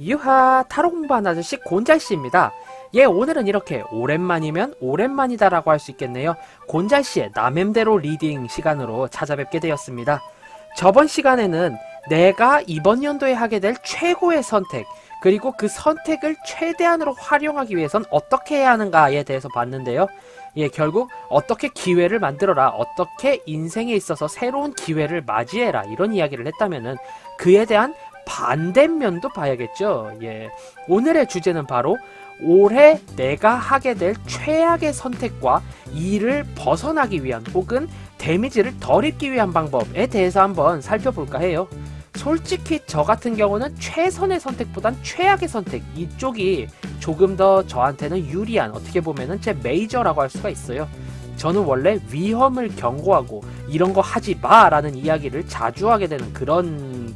유하 타로 공부한 아저씨 곤잘씨입니다. 예, 오늘은 이렇게 오랜만이면 오랜만이다 라고 할 수 있겠네요. 곤잘씨의 남엠대로 리딩 시간으로 찾아뵙게 되었습니다. 저번 시간에는 내가 이번 연도에 하게 될 최고의 선택, 그리고 그 선택을 최대한으로 활용하기 위해선 어떻게 해야 하는가에 대해서 봤는데요. 예, 결국 어떻게 기회를 만들어라, 어떻게 인생에 있어서 새로운 기회를 맞이해라, 이런 이야기를 했다면은 그에 대한 반대면도 봐야겠죠. 예. 오늘의 주제는 바로 올해 내가 하게 될 최악의 선택과 이를 벗어나기 위한 혹은 데미지를 덜 입기 위한 방법에 대해서 한번 살펴볼까 해요. 솔직히 저 같은 경우는 최선의 선택보단 최악의 선택 이쪽이 조금 더 저한테는 유리한 어떻게 보면은 제 메이저라고 할 수가 있어요. 저는 원래 위험을 경고하고 이런 거 하지 마라는 이야기를 자주 하게 되는 그런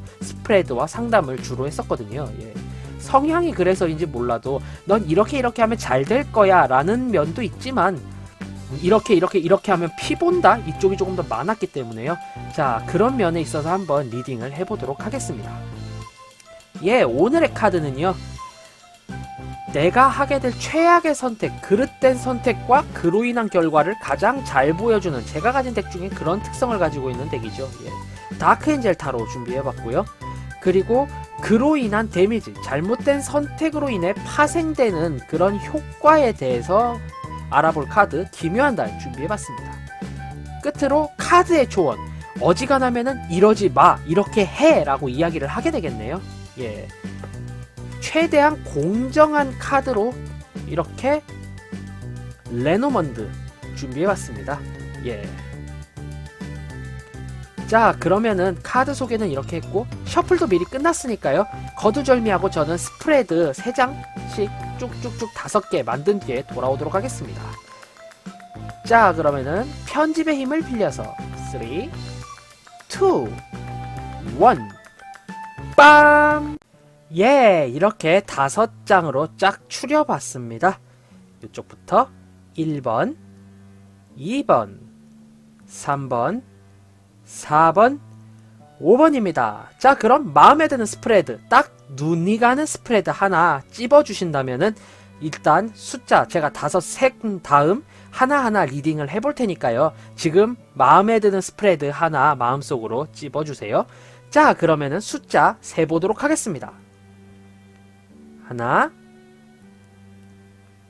스프레드와 상담을 주로 했었거든요. 예. 성향이 그래서인지 몰라도 넌 이렇게 이렇게 하면 잘 될 거야 라는 면도 있지만 이렇게 이렇게 이렇게 하면 피 본다 이쪽이 조금 더 많았기 때문에요. 자 그런 면에 있어서 한번 리딩을 해보도록 하겠습니다. 예 오늘의 카드는요. 내가 하게 될 최악의 선택, 그릇된 선택과 그로 인한 결과를 가장 잘 보여주는 제가 가진 덱 중에 그런 특성을 가지고 있는 덱이죠. 예. 다크 엔젤 타로 준비해봤고요. 그리고 그로 인한 데미지, 잘못된 선택으로 인해 파생되는 그런 효과에 대해서 알아볼 카드 기묘한 달 준비해봤습니다. 끝으로 카드의 조언, 어지간하면은 이러지 마, 이렇게 해 라고 이야기를 하게 되겠네요. 예. 최대한 공정한 카드로 이렇게 레노먼드 준비해봤습니다. 예. 자, 그러면은 카드 소개는 이렇게 했고, 셔플도 미리 끝났으니까요. 거두절미하고 저는 스프레드 3장씩 쭉쭉쭉 5개 만든 뒤에 돌아오도록 하겠습니다. 자, 그러면은 편집의 힘을 빌려서 3, 2, 1, 빰! 예, 이렇게 다섯 장으로 쫙 추려봤습니다. 이쪽부터 1번, 2번, 3번, 4번, 5번입니다. 자, 그럼 마음에 드는 스프레드, 딱 눈이 가는 스프레드 하나 찝어주신다면은 일단 숫자 제가 다섯 색 다음 하나하나 리딩을 해볼 테니까요. 지금 마음에 드는 스프레드 하나 마음속으로 찝어주세요. 자, 그러면은 숫자 세보도록 하겠습니다. 하나,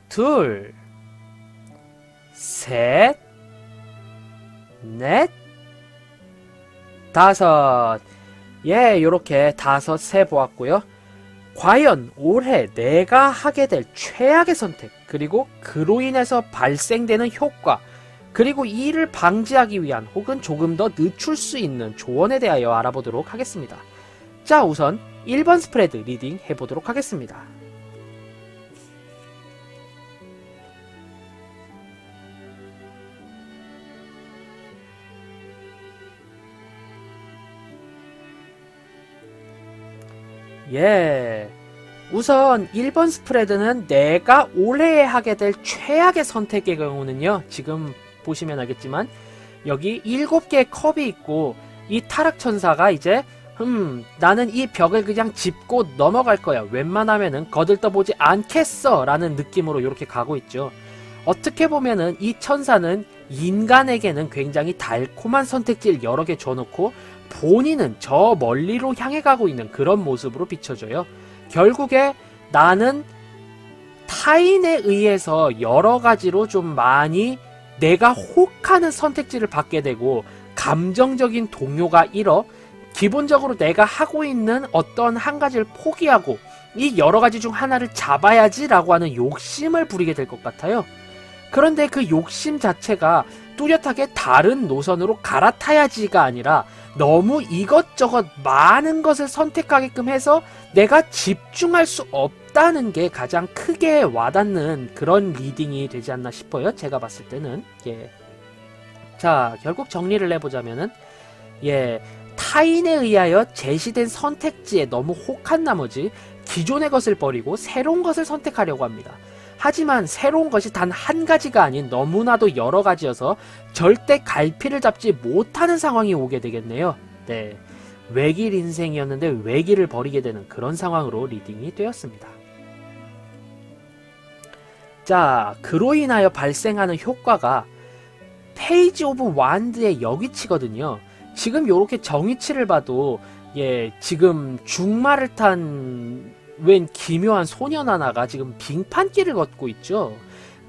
둘, 셋, 넷, 다섯. 예, 요렇게 다섯 세 보았고요. 과연 올해 내가 하게 될 최악의 선택, 그리고 그로 인해서 발생되는 효과, 그리고 이를 방지하기 위한 혹은 조금 더 늦출 수 있는 조언에 대하여 알아보도록 하겠습니다. 자, 우선 1번 스프레드 리딩 해보도록 하겠습니다. 예. 우선 1번 스프레드는 내가 올해 하게 될 최악의 선택의 경우는요. 지금 보시면 알겠지만 여기 7개의 컵이 있고 이 타락천사가 이제 음 나는 이 벽을 그냥 짚고 넘어갈 거야. 웬만하면은 거들떠보지 않겠어 라는 느낌으로 이렇게 가고 있죠. 어떻게 보면은 이 천사는 인간에게는 굉장히 달콤한 선택지를 여러 개 줘놓고 본인은 저 멀리로 향해 가고 있는 그런 모습으로 비춰져요. 결국에 나는 타인에 의해서 여러 가지로 좀 많이 내가 혹하는 선택지를 받게 되고 감정적인 동요가 일어 기본적으로 내가 하고 있는 어떤 한 가지를 포기하고 이 여러 가지 중 하나를 잡아야지라고 하는 욕심을 부리게 될 것 같아요. 그런데 그 욕심 자체가 뚜렷하게 다른 노선으로 갈아타야지가 아니라 너무 이것저것 많은 것을 선택하게끔 해서 내가 집중할 수 없다는 게 가장 크게 와닿는 그런 리딩이 되지 않나 싶어요. 제가 봤을 때는. 예. 자, 결국 정리를 해보자면은, 예. 타인에 의하여 제시된 선택지에 너무 혹한 나머지 기존의 것을 버리고 새로운 것을 선택하려고 합니다. 하지만 새로운 것이 단 한 가지가 아닌 너무나도 여러 가지여서 절대 갈피를 잡지 못하는 상황이 오게 되겠네요. 네. 외길 인생이었는데 외길을 버리게 되는 그런 상황으로 리딩이 되었습니다. 자, 그로 인하여 발생하는 효과가 페이지 오브 완드의 여기치거든요. 지금 요렇게 정위치를 봐도 예, 지금 중마를 탄 웬 기묘한 소년 하나가 지금 빙판길을 걷고 있죠.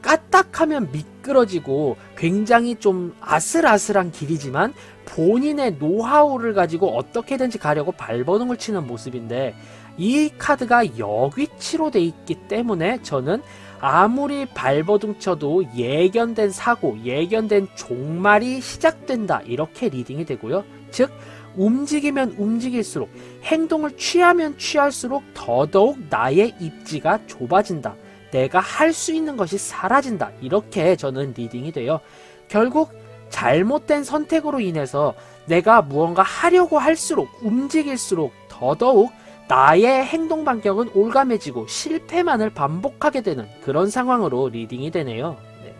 까딱하면 미끄러지고 굉장히 좀 아슬아슬한 길이지만 본인의 노하우를 가지고 어떻게든지 가려고 발버둥을 치는 모습인데 이 카드가 역위치로 돼 있기 때문에 저는 아무리 발버둥 쳐도 예견된 사고, 예견된 종말이 시작된다. 이렇게 리딩이 되고요. 즉, 움직이면 움직일수록, 행동을 취하면 취할수록 더더욱 나의 입지가 좁아진다. 내가 할 수 있는 것이 사라진다. 이렇게 저는 리딩이 돼요. 결국 잘못된 선택으로 인해서 내가 무언가 하려고 할수록, 움직일수록 더더욱 나의 행동 반경은 올가매지고 실패만을 반복하게 되는 그런 상황으로 리딩이 되네요. 네.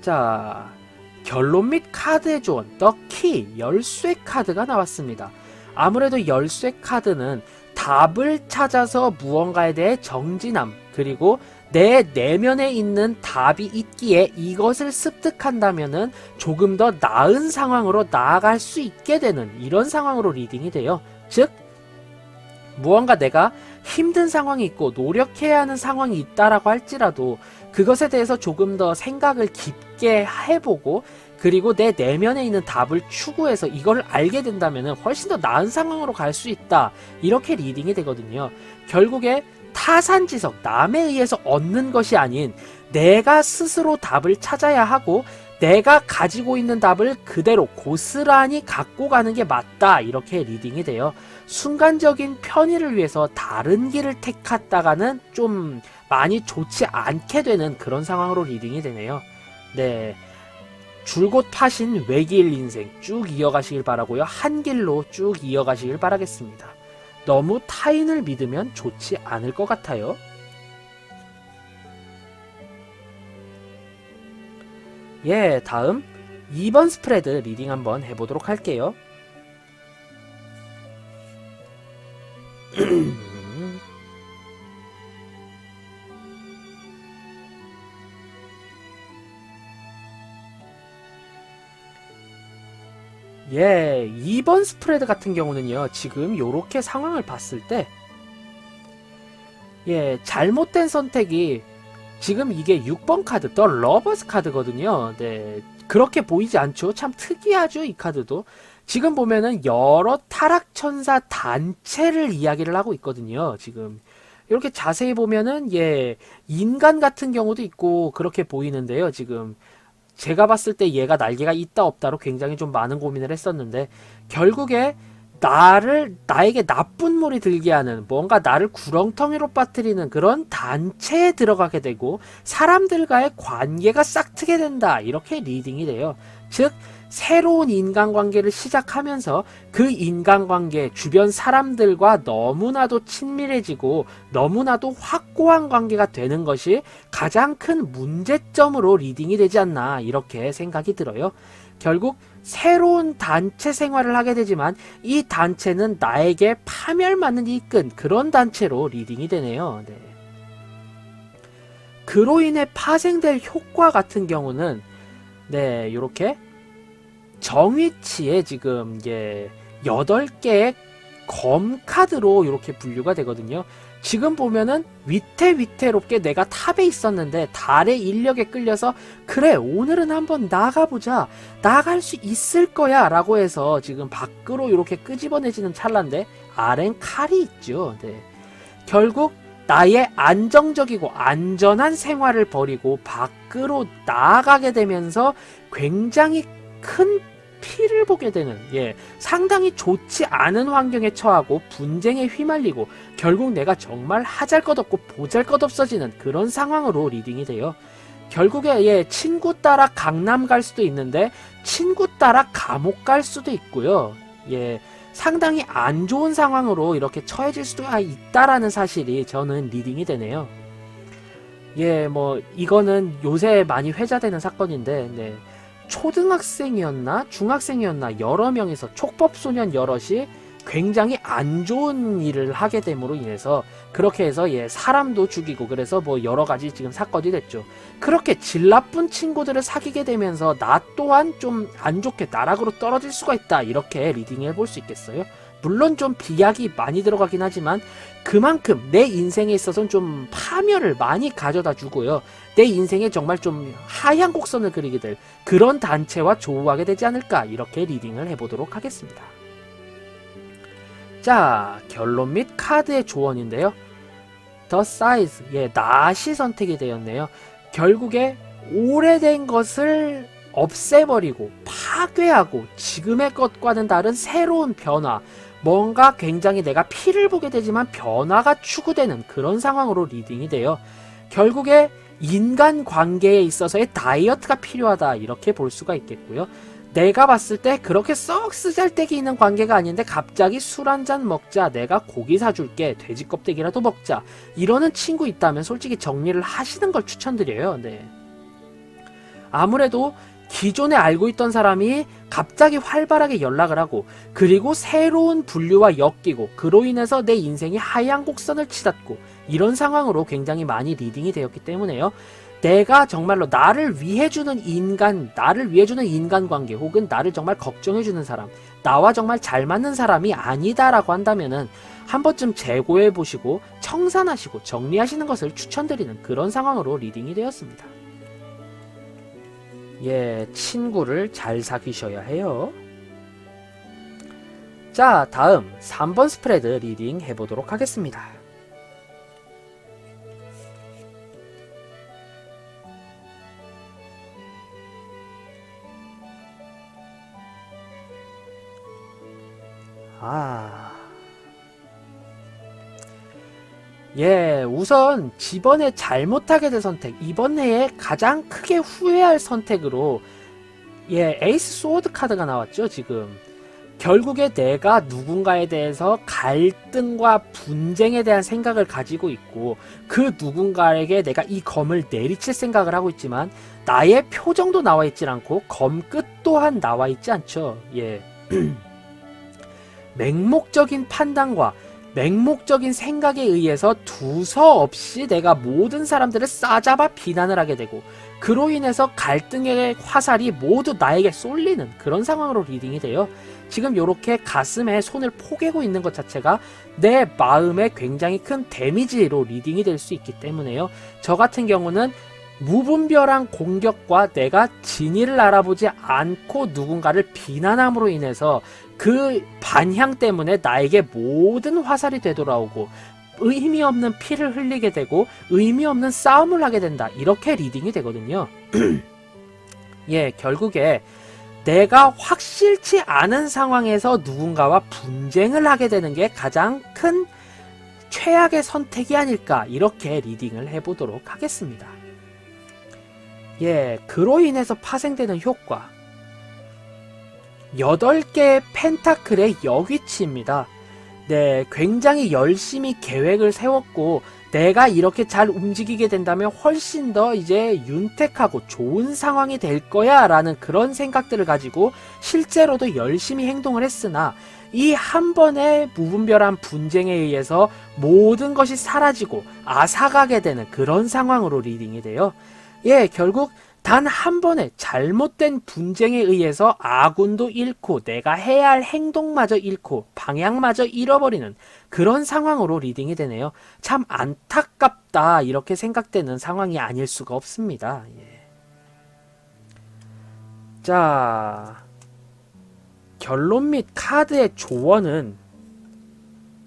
자, 결론 및 카드의 조언, 더 키, 열쇠 카드가 나왔습니다. 아무래도 열쇠 카드는 답을 찾아서 무언가에 대해 정진함, 그리고 내 내면에 있는 답이 있기에 이것을 습득한다면은 조금 더 나은 상황으로 나아갈 수 있게 되는 이런 상황으로 리딩이 돼요. 즉, 무언가 내가 힘든 상황이 있고 노력해야 하는 상황이 있다라고 할지라도 그것에 대해서 조금 더 생각을 깊게 해보고 그리고 내 내면에 있는 답을 추구해서 이걸 알게 된다면 훨씬 더 나은 상황으로 갈 수 있다. 이렇게 리딩이 되거든요. 결국에 타산지석, 남에 의해서 얻는 것이 아닌 내가 스스로 답을 찾아야 하고 내가 가지고 있는 답을 그대로 고스란히 갖고 가는 게 맞다. 이렇게 리딩이 돼요. 순간적인 편의를 위해서 다른 길을 택했다가는 좀 많이 좋지 않게 되는 그런 상황으로 리딩이 되네요. 네. 줄곧 파신 외길 인생 쭉 이어가시길 바라고요. 한 길로 쭉 이어가시길 바라겠습니다. 너무 타인을 믿으면 좋지 않을 것 같아요. 예, 다음 2번 스프레드 리딩 한번 해보도록 할게요. 예, 2번 스프레드 같은 경우는요, 지금 요렇게 상황을 봤을 때, 예, 잘못된 선택이, 지금 이게 6번 카드, 더 러버스 카드거든요. 네, 그렇게 보이지 않죠? 참 특이하죠, 이 카드도. 지금 보면은 여러 타락천사 단체를 이야기를 하고 있거든요, 지금. 이렇게 자세히 보면은, 예, 인간 같은 경우도 있고, 그렇게 보이는데요, 지금. 제가 봤을 때 얘가 날개가 있다 없다로 굉장히 좀 많은 고민을 했었는데 결국에 나를 나에게 나쁜 물이 들게 하는 뭔가 나를 구렁텅이로 빠뜨리는 그런 단체에 들어가게 되고 사람들과의 관계가 싹 트게 된다 이렇게 리딩이 돼요. 즉 새로운 인간관계를 시작하면서 그 인간관계 주변 사람들과 너무나도 친밀해지고 너무나도 확고한 관계가 되는 것이 가장 큰 문제점으로 리딩이 되지 않나 이렇게 생각이 들어요. 결국 새로운 단체 생활을 하게 되지만 이 단체는 나에게 파멸만을 이끈 그런 단체로 리딩이 되네요. 네. 그로 인해 파생될 효과 같은 경우는 네, 이렇게 정위치에 지금 이게 8개의 검 카드로 이렇게 분류가 되거든요. 지금 보면은 위태위태롭게 내가 탑에 있었는데 달의 인력에 끌려서 그래 오늘은 한번 나가보자 나갈 수 있을 거야 라고 해서 지금 밖으로 이렇게 끄집어내지는 찰나인데 아렌 칼이 있죠. 네. 결국 나의 안정적이고 안전한 생활을 버리고 밖으로 나아가게 되면서 굉장히 큰 피를 보게 되는 예 상당히 좋지 않은 환경에 처하고 분쟁에 휘말리고 결국 내가 정말 하잘것없고 보잘것없어지는 그런 상황으로 리딩이 돼요. 결국에 예 친구 따라 강남 갈 수도 있는데 친구 따라 감옥 갈 수도 있고요. 예 상당히 안 좋은 상황으로 이렇게 처해질 수도 있다라는 사실이 저는 리딩이 되네요. 예, 뭐 이거는 요새 많이 회자되는 사건인데 네. 초등학생이었나 중학생이었나 여러 명이서 촉법소년 여럿이 굉장히 안 좋은 일을 하게 됨으로 인해서 그렇게 해서 예 사람도 죽이고 그래서 뭐 여러 가지 지금 사건이 됐죠. 그렇게 질 나쁜 친구들을 사귀게 되면서 나 또한 좀 안 좋게 나락으로 떨어질 수가 있다 이렇게 리딩해 볼 수 있겠어요. 물론 좀 비약이 많이 들어가긴 하지만 그만큼 내 인생에 있어서는 좀 파멸을 많이 가져다 주고요. 내 인생에 정말 좀 하얀 곡선을 그리게 될 그런 단체와 조우하게 되지 않을까 이렇게 리딩을 해보도록 하겠습니다. 자 결론 및 카드의 조언인데요. The size 예 낫이 선택이 되었네요. 결국에 오래된 것을 없애버리고 파괴하고 지금의 것과는 다른 새로운 변화 뭔가 굉장히 내가 피를 보게 되지만 변화가 추구되는 그런 상황으로 리딩이 돼요. 결국에 인간 관계에 있어서의 다이어트가 필요하다 이렇게 볼 수가 있겠고요. 내가 봤을 때 그렇게 썩 쓰잘데기 있는 관계가 아닌데 갑자기 술 한 잔 먹자 내가 고기 사줄게 돼지 껍데기라도 먹자 이러는 친구 있다면 솔직히 정리를 하시는 걸 추천드려요. 네. 아무래도 기존에 알고 있던 사람이 갑자기 활발하게 연락을 하고 그리고 새로운 분류와 엮이고 그로 인해서 내 인생이 하얀 곡선을 치닫고 이런 상황으로 굉장히 많이 리딩이 되었기 때문에요. 내가 정말로 나를 위해주는 인간, 나를 위해주는 인간관계 혹은 나를 정말 걱정해주는 사람, 나와 정말 잘 맞는 사람이 아니다라고 한다면은 한 번쯤 재고해 보시고 청산하시고 정리하시는 것을 추천드리는 그런 상황으로 리딩이 되었습니다. 예, 친구를 잘 사귀셔야 해요. 자, 다음 3번 스프레드 리딩 해보도록 하겠습니다. 아. 예, 우선 지번에 잘못하게 된 선택, 이번 해에 가장 크게 후회할 선택으로 예, 에이스 소드 카드가 나왔죠, 지금. 결국에 내가 누군가에 대해서 갈등과 분쟁에 대한 생각을 가지고 있고 그 누군가에게 내가 이 검을 내리칠 생각을 하고 있지만 나의 표정도 나와 있질 않고 검 끝 또한 나와 있지 않죠. 예. 맹목적인 판단과 맹목적인 생각에 의해서 두서없이 내가 모든 사람들을 싸잡아 비난을 하게 되고 그로 인해서 갈등의 화살이 모두 나에게 쏠리는 그런 상황으로 리딩이 돼요. 지금 이렇게 가슴에 손을 포개고 있는 것 자체가 내 마음에 굉장히 큰 데미지로 리딩이 될 수 있기 때문에요. 저 같은 경우는 무분별한 공격과 내가 진위를 알아보지 않고 누군가를 비난함으로 인해서 그 반향 때문에 나에게 모든 화살이 되돌아오고 의미 없는 피를 흘리게 되고 의미 없는 싸움을 하게 된다. 이렇게 리딩이 되거든요. 예, 결국에 내가 확실치 않은 상황에서 누군가와 분쟁을 하게 되는 게 가장 큰 최악의 선택이 아닐까. 이렇게 리딩을 해보도록 하겠습니다. 예, 그로 인해서 파생되는 효과. 8개의 펜타클의 역위치입니다. 네, 굉장히 열심히 계획을 세웠고, 내가 이렇게 잘 움직이게 된다면 훨씬 더 이제 윤택하고 좋은 상황이 될 거야 라는 그런 생각들을 가지고 실제로도 열심히 행동을 했으나 이 한 번의 무분별한 분쟁에 의해서 모든 것이 사라지고 아사가게 되는 그런 상황으로 리딩이 돼요. 예, 결국 단 한 번의 잘못된 분쟁에 의해서 아군도 잃고 내가 해야 할 행동마저 잃고 방향마저 잃어버리는 그런 상황으로 리딩이 되네요. 참 안타깝다 이렇게 생각되는 상황이 아닐 수가 없습니다. 예. 자 결론 및 카드의 조언은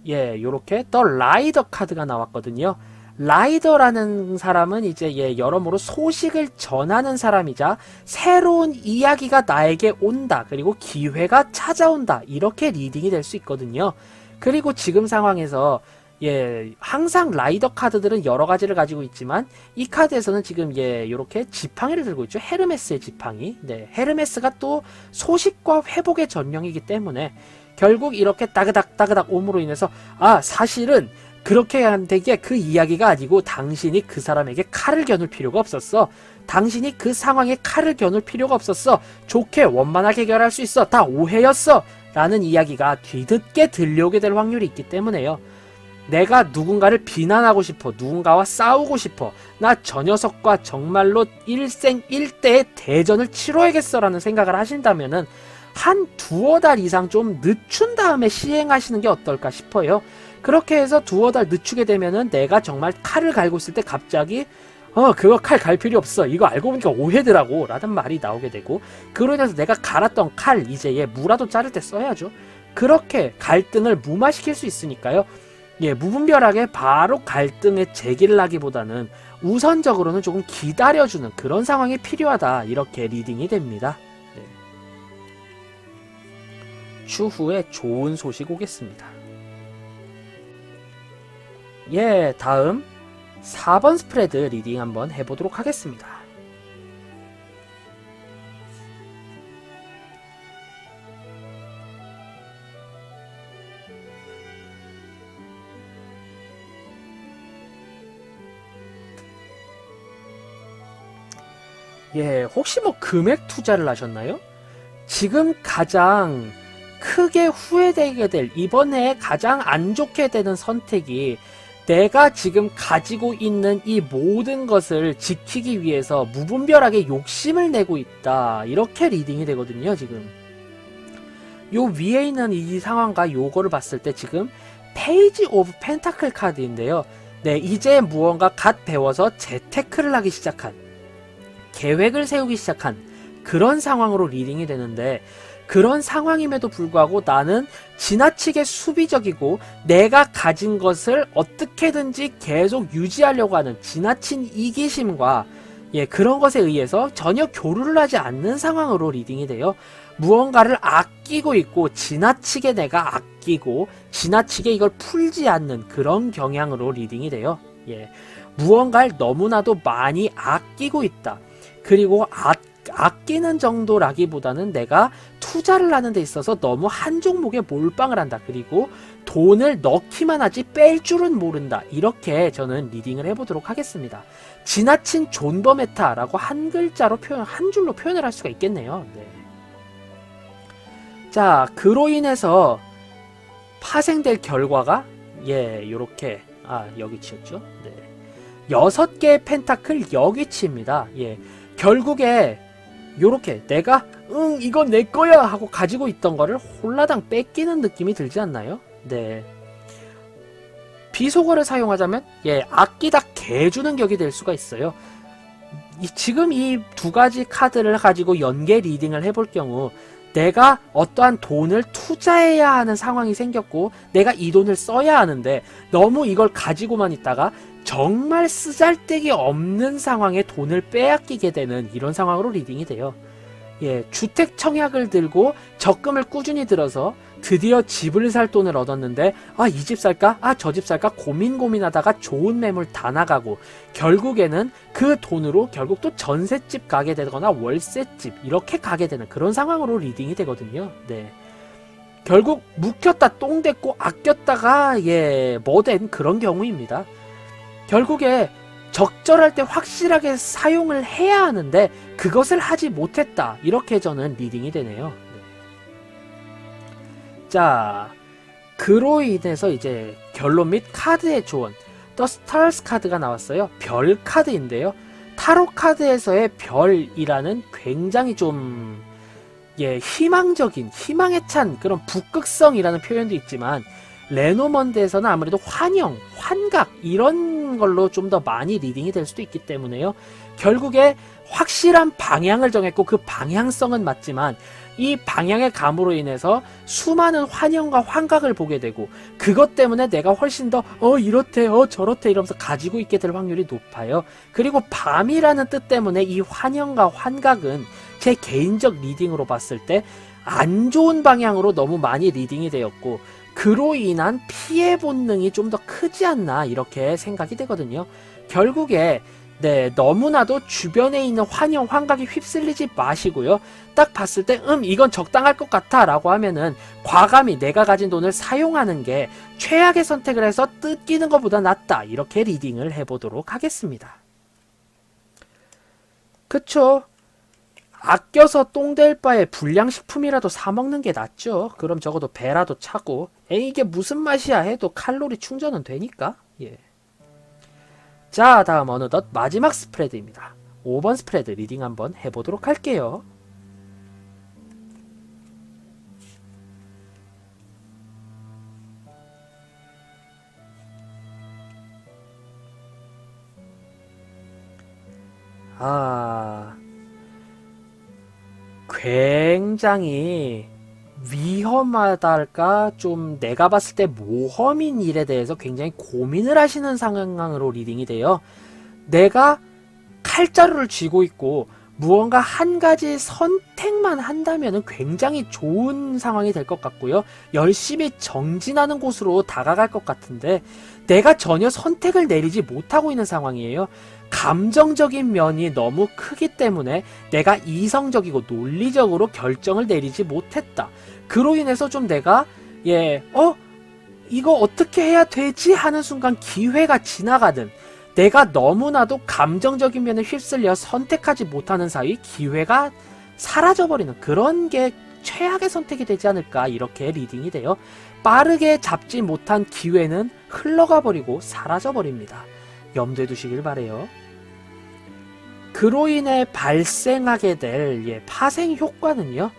예 요렇게 더 라이더 카드가 나왔거든요. 라이더라는 사람은 이제 예, 여러모로 소식을 전하는 사람이자 새로운 이야기가 나에게 온다. 그리고 기회가 찾아온다. 이렇게 리딩이 될 수 있거든요. 그리고 지금 상황에서 예, 항상 라이더 카드들은 여러 가지를 가지고 있지만 이 카드에서는 지금 예, 요렇게 지팡이를 들고 있죠. 헤르메스의 지팡이. 네, 헤르메스가 또 소식과 회복의 전령이기 때문에 결국 이렇게 따그닥 따그닥 옴으로 인해서 아, 사실은 그렇게 한 되게 그 이야기가 아니고 당신이 그 사람에게 칼을 겨눌 필요가 없었어. 당신이 그 상황에 칼을 겨눌 필요가 없었어. 좋게 원만하게 해결할 수 있어. 다 오해였어. 라는 이야기가 뒤늦게 들려오게 될 확률이 있기 때문에요. 내가 누군가를 비난하고 싶어. 누군가와 싸우고 싶어. 나 저 녀석과 정말로 일생일대의 대전을 치러야겠어라는 생각을 하신다면은 한 두어 달 이상 좀 늦춘 다음에 시행하시는 게 어떨까 싶어요. 그렇게 해서 두어 달 늦추게 되면은 내가 정말 칼을 갈고 있을 때 갑자기 어 그거 칼 갈 필요 없어. 이거 알고 보니까 오해더라고. 라는 말이 나오게 되고 그로 인해서 내가 갈았던 칼 이제 얘 무라도 자를 때 써야죠. 그렇게 갈등을 무마시킬 수 있으니까요. 예 무분별하게 바로 갈등의 제기를 하기보다는 우선적으로는 조금 기다려주는 그런 상황이 필요하다. 이렇게 리딩이 됩니다. 네. 추후에 좋은 소식 오겠습니다 예 다음 4번 스프레드 리딩 한번 해보도록 하겠습니다. 예, 혹시 뭐 금액 투자를 하셨나요? 지금 가장 크게 후회되게 될, 이번에 가장 안 좋게 되는 선택이 내가 지금 가지고 있는 이 모든 것을 지키기 위해서 무분별하게 욕심을 내고 있다. 이렇게 리딩이 되거든요, 지금. 요 위에 있는 이 상황과 요거를 봤을 때 지금 페이지 오브 펜타클 카드인데요. 네, 이제 무언가 갓 배워서 재테크를 하기 시작한, 계획을 세우기 시작한 그런 상황으로 리딩이 되는데, 그런 상황임에도 불구하고 나는 지나치게 수비적이고 내가 가진 것을 어떻게든지 계속 유지하려고 하는 지나친 이기심과 예, 그런 것에 의해서 전혀 교류를 하지 않는 상황으로 리딩이 돼요. 무언가를 아끼고 있고 지나치게 내가 아끼고 지나치게 이걸 풀지 않는 그런 경향으로 리딩이 돼요. 예. 무언가를 너무나도 많이 아끼고 있다. 그리고 아, 아끼는 정도라기보다는 내가 투자를 하는 데 있어서 너무 한 종목에 몰빵을 한다. 그리고 돈을 넣기만 하지 뺄 줄은 모른다. 이렇게 저는 리딩을 해보도록 하겠습니다. 지나친 존버 메타라고 한 글자로 표현, 한 줄로 표현을 할 수가 있겠네요. 네. 자, 그로 인해서 파생될 결과가 예, 요렇게 아, 여기 치였죠. 네. 여섯 개의 펜타클 여기치입니다. 예. 결국에 요렇게 내가 응 이건 내 거야 하고 가지고 있던 거를 홀라당 뺏기는 느낌이 들지 않나요? 네. 비속어를 사용하자면 예 아끼다 개주는 격이 될 수가 있어요. 이, 지금 이 두 가지 카드를 가지고 연계 리딩을 해볼 경우 내가 어떠한 돈을 투자해야 하는 상황이 생겼고 내가 이 돈을 써야 하는데 너무 이걸 가지고만 있다가 정말 쓰잘데기 없는 상황에 돈을 빼앗기게 되는 이런 상황으로 리딩이 돼요. 예, 주택 청약을 들고 적금을 꾸준히 들어서 드디어 집을 살 돈을 얻었는데 아 이 집 살까 아 저 집 살까 고민 고민하다가 좋은 매물 다 나가고 결국에는 그 돈으로 결국 또 전셋집 가게 되거나 월세집 이렇게 가게 되는 그런 상황으로 리딩이 되거든요. 네. 결국 묵혔다 똥 됐고 아꼈다가 예 뭐된 그런 경우입니다. 결국에 적절할 때 확실하게 사용을 해야 하는데 그것을 하지 못했다. 이렇게 저는 리딩이 되네요. 네. 자, 그로 인해서 이제 결론 및 카드의 조언. 더 스타스 카드가 나왔어요. 별 카드인데요. 타로 카드에서의 별이라는 굉장히 좀 예, 희망적인, 희망에 찬 그런 북극성이라는 표현도 있지만 레노먼드에서는 아무래도 환영, 환각 이런 걸로 좀 더 많이 리딩이 될 수도 있기 때문에요. 결국에 확실한 방향을 정했고 그 방향성은 맞지만 이 방향의 감으로 인해서 수많은 환영과 환각을 보게 되고 그것 때문에 내가 훨씬 더 어 이렇대 어 저렇대 이러면서 가지고 있게 될 확률이 높아요. 그리고 밤이라는 뜻 때문에 이 환영과 환각은 제 개인적 리딩으로 봤을 때 안 좋은 방향으로 너무 많이 리딩이 되었고 그로 인한 피해 본능이 좀 더 크지 않나 이렇게 생각이 되거든요. 결국에 네 너무나도 주변에 있는 환영 환각이 휩쓸리지 마시고요. 딱 봤을 때 음 이건 적당할 것 같아 라고 하면은 과감히 내가 가진 돈을 사용하는 게 최악의 선택을 해서 뜯기는 것보다 낫다 이렇게 리딩을 해보도록 하겠습니다. 그쵸? 아껴서 똥될 바에 불량식품이라도 사 먹는 게 낫죠. 그럼 적어도 배라도 차고. 에이, 이게 무슨 맛이야 해도 칼로리 충전은 되니까. 예. 자, 다음 어느덧 마지막 스프레드입니다. 5번 스프레드 리딩 한번 해보도록 할게요. 아, 굉장히 위험하달까 좀 내가 봤을 때 모험인 일에 대해서 굉장히 고민을 하시는 상황으로 리딩이 돼요. 내가 칼자루를 쥐고 있고 무언가 한 가지 선택만 한다면 굉장히 좋은 상황이 될 것 같고요. 열심히 정진하는 곳으로 다가갈 것 같은데 내가 전혀 선택을 내리지 못하고 있는 상황이에요. 감정적인 면이 너무 크기 때문에 내가 이성적이고 논리적으로 결정을 내리지 못했다. 그로 인해서 좀 내가 예, 어 이거 어떻게 해야 되지 하는 순간 기회가 지나가든 내가 너무나도 감정적인 면에 휩쓸려 선택하지 못하는 사이 기회가 사라져버리는 그런 게 최악의 선택이 되지 않을까 이렇게 리딩이 돼요. 빠르게 잡지 못한 기회는 흘러가 버리고 사라져 버립니다. 염두에 두시길 바래요. 그로 인해 발생하게 될 예, 파생 효과는요.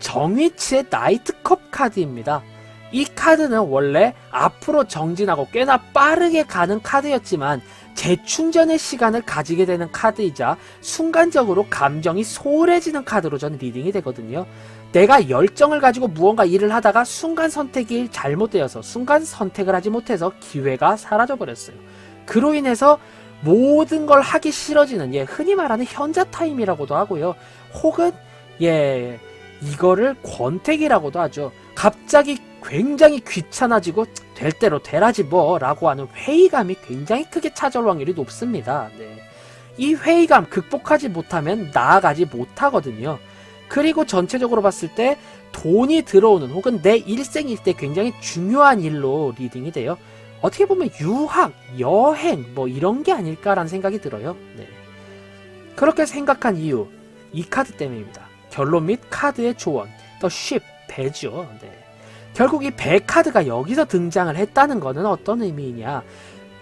정위치의 나이트컵 카드입니다. 이 카드는 원래 앞으로 정진하고 꽤나 빠르게 가는 카드였지만 재충전의 시간을 가지게 되는 카드이자 순간적으로 감정이 소홀해지는 카드로 저는 리딩이 되거든요. 내가 열정을 가지고 무언가 일을 하다가 순간 선택이 잘못되어서 순간 선택을 하지 못해서 기회가 사라져 버렸어요. 그로 인해서 모든 걸 하기 싫어지는 예 흔히 말하는 현자 타임이라고도 하고요. 혹은 예 이거를 권태기라고도 하죠. 갑자기 굉장히 귀찮아지고 될 대로 되라지 뭐 라고 하는 회의감이 굉장히 크게 찾아올 확률이 높습니다. 네. 이 회의감 극복하지 못하면 나아가지 못하거든요. 그리고 전체적으로 봤을 때 돈이 들어오는 혹은 내 일생일 때 굉장히 중요한 일로 리딩이 돼요. 어떻게 보면 유학, 여행 뭐 이런 게 아닐까라는 생각이 들어요. 네. 그렇게 생각한 이유 이 카드 때문입니다. 결론 및 카드의 조언, 더 쉽, 배죠. 네. 결국 이 배 카드가 여기서 등장을 했다는 것은 어떤 의미이냐?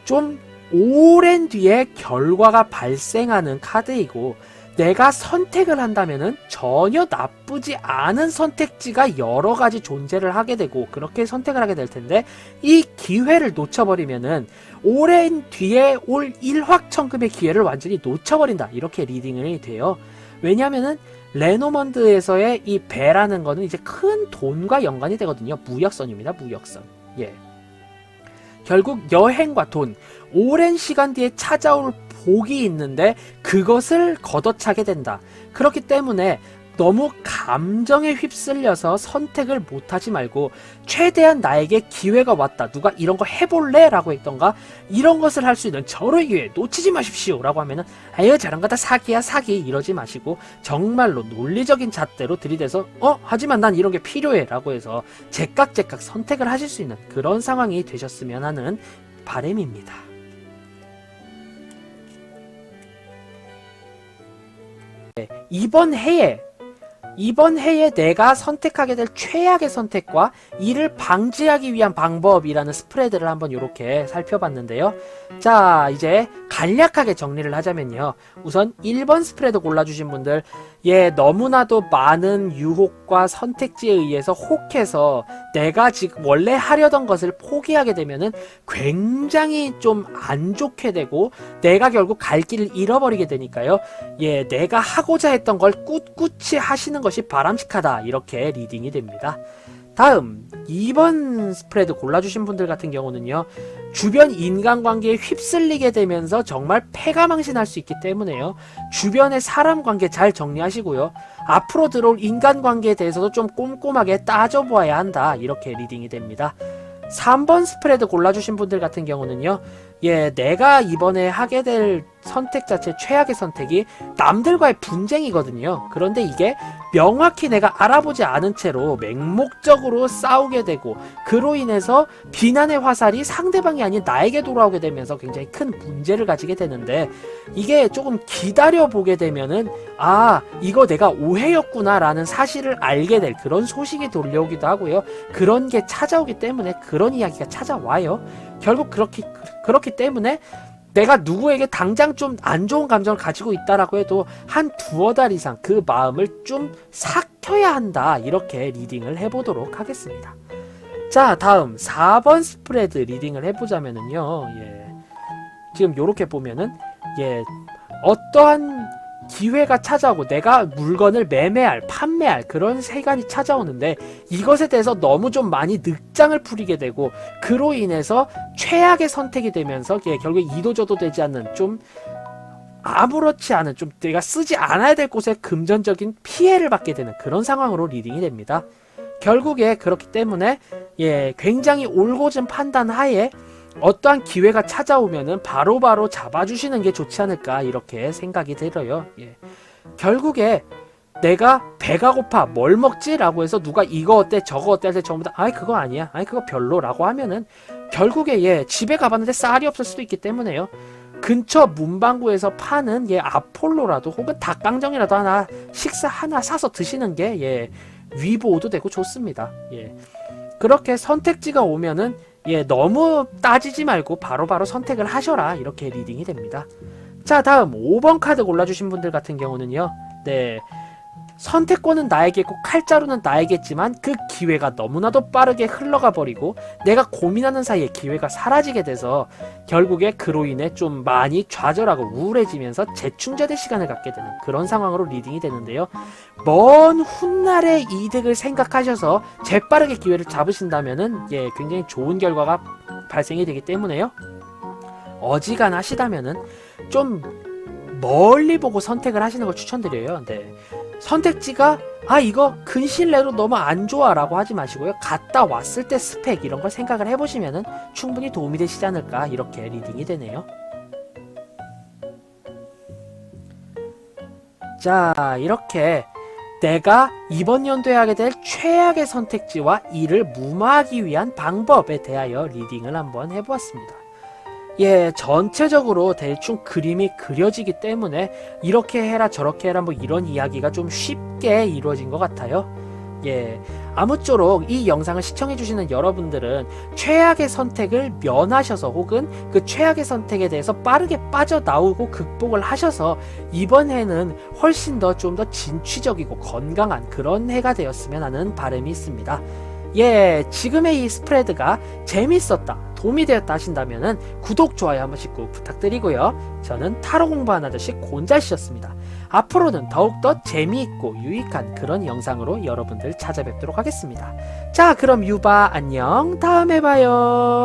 좀 오랜 뒤에 결과가 발생하는 카드이고 내가 선택을 한다면은 전혀 나쁘지 않은 선택지가 여러 가지 존재를 하게 되고 그렇게 선택을 하게 될 텐데 이 기회를 놓쳐버리면은 오랜 뒤에 올 일확천금의 기회를 완전히 놓쳐버린다 이렇게 리딩이 돼요. 왜냐면은 레노먼드에서의 이 배라는 거는 이제 큰 돈과 연관이 되거든요. 무역선입니다. 무역선. 예. 결국 여행과 돈, 오랜 시간 뒤에 찾아올 복이 있는데 그것을 걷어차게 된다. 그렇기 때문에 너무 감정에 휩쓸려서 선택을 못하지 말고 최대한 나에게 기회가 왔다. 누가 이런 거 해볼래? 라고 했던가 이런 것을 할 수 있는 저의 기회 놓치지 마십시오. 라고 하면은 아유 저런 거 다 사기야 사기 이러지 마시고 정말로 논리적인 잣대로 들이대서 어? 하지만 난 이런 게 필요해. 라고 해서 제깍제깍 선택을 하실 수 있는 그런 상황이 되셨으면 하는 바램입니다. 네, 이번 해에 이번 해에 내가 선택하게 될 최악의 선택과 이를 방지하기 위한 방법이라는 스프레드를 한번 이렇게 살펴봤는데요. 자, 이제 간략하게 정리를 하자면요. 우선 1번 스프레드 골라주신 분들, 예, 너무나도 많은 유혹과 선택지에 의해서 혹해서 내가 지금 원래 하려던 것을 포기하게 되면은 굉장히 좀 안 좋게 되고 내가 결국 갈 길을 잃어버리게 되니까요. 예, 내가 하고자 했던 걸 꿋꿋이 하시는 것이 바람직하다. 이렇게 리딩이 됩니다. 다음 2번 스프레드 골라주신 분들 같은 경우는요. 주변 인간관계에 휩쓸리게 되면서 정말 패가망신할 수 있기 때문에요. 주변의 사람 관계 잘 정리하시고요. 앞으로 들어올 인간관계에 대해서도 좀 꼼꼼하게 따져보아야 한다. 이렇게 리딩이 됩니다. 3번 스프레드 골라주신 분들 같은 경우는요. 예, 내가 이번에 하게 될 선택 자체 최악의 선택이 남들과의 분쟁이거든요. 그런데 이게 명확히 내가 알아보지 않은 채로 맹목적으로 싸우게 되고 그로 인해서 비난의 화살이 상대방이 아닌 나에게 돌아오게 되면서 굉장히 큰 문제를 가지게 되는데 이게 조금 기다려 보게 되면은 아 이거 내가 오해였구나라는 사실을 알게 될 그런 소식이 돌려오기도 하고요. 그런 게 찾아오기 때문에 그런 이야기가 찾아와요. 결국 그렇기 그렇기 때문에 내가 누구에게 당장 좀 안 좋은 감정을 가지고 있다라고 해도 한 두어 달 이상 그 마음을 좀 삭혀야 한다. 이렇게 리딩을 해보도록 하겠습니다. 자, 다음 4번 스프레드 리딩을 해보자면은요. 예. 지금 요렇게 보면은 예. 어떠한 기회가 찾아오고 내가 물건을 매매할, 판매할 그런 세간이 찾아오는데 이것에 대해서 너무 좀 많이 늑장을 부리게 되고 그로 인해서 최악의 선택이 되면서 예, 결국 이도저도 되지 않는 좀 아무렇지 않은 좀 내가 쓰지 않아야 될 곳에 금전적인 피해를 받게 되는 그런 상황으로 리딩이 됩니다. 결국에 그렇기 때문에 예, 굉장히 올곧은 판단 하에 어떠한 기회가 찾아오면은 바로바로 잡아주시는 게 좋지 않을까 이렇게 생각이 들어요. 예. 결국에 내가 배가 고파 뭘 먹지 라고 해서 누가 이거 어때 저거 어때 할 때 전부 다 아이 그거 아니야 아이 그거 별로 라고 하면은 결국에 예 집에 가봤는데 쌀이 없을 수도 있기 때문에요 근처 문방구에서 파는 예 아폴로라도 혹은 닭강정이라도 하나 식사 하나 사서 드시는 게 예 위보도 되고 좋습니다 예 그렇게 선택지가 오면은 예 너무 따지지 말고 바로 바로 선택을 하셔라. 이렇게 리딩이 됩니다. 자 다음 5번 카드 골라주신 분들 같은 경우는요. 네 선택권은 나에게 있고 칼자루는 나에게지만 그 기회가 너무나도 빠르게 흘러가 버리고 내가 고민하는 사이에 기회가 사라지게 돼서 결국에 그로 인해 좀 많이 좌절하고 우울해지면서 재충전의 시간을 갖게 되는 그런 상황으로 리딩이 되는데요. 먼 훗날의 이득을 생각하셔서 재빠르게 기회를 잡으신다면은 예, 굉장히 좋은 결과가 발생이 되기 때문에요. 어지간하시다면은 좀 멀리 보고 선택을 하시는 걸 추천드려요. 네. 선택지가 아 이거 근실 내로 너무 안 좋아 라고 하지 마시고요. 갔다 왔을 때 스펙 이런 걸 생각을 해보시면은 충분히 도움이 되시지 않을까 이렇게 리딩이 되네요. 자 이렇게 내가 이번 연도에 하게 될 최악의 선택지와 이를 무마하기 위한 방법에 대하여 리딩을 한번 해보았습니다. 예, 전체적으로 대충 그림이 그려지기 때문에 이렇게 해라 저렇게 해라 뭐 이런 이야기가 좀 쉽게 이루어진 것 같아요. 예, 아무쪼록 이 영상을 시청해주시는 여러분들은 최악의 선택을 면하셔서 혹은 그 최악의 선택에 대해서 빠르게 빠져나오고 극복을 하셔서 이번 해는 훨씬 더 좀더 진취적이고 건강한 그런 해가 되었으면 하는 바람이 있습니다. 예, 지금의 이 스프레드가 재밌었다, 도움이 되었다 하신다면은 구독, 좋아요 한 번씩 꼭 부탁드리고요. 저는 타로 공부하는 아저씨 곤잘씨였습니다. 앞으로는 더욱더 재미있고 유익한 그런 영상으로 여러분들 찾아뵙도록 하겠습니다. 자, 그럼 유바 안녕, 다음에 봐요.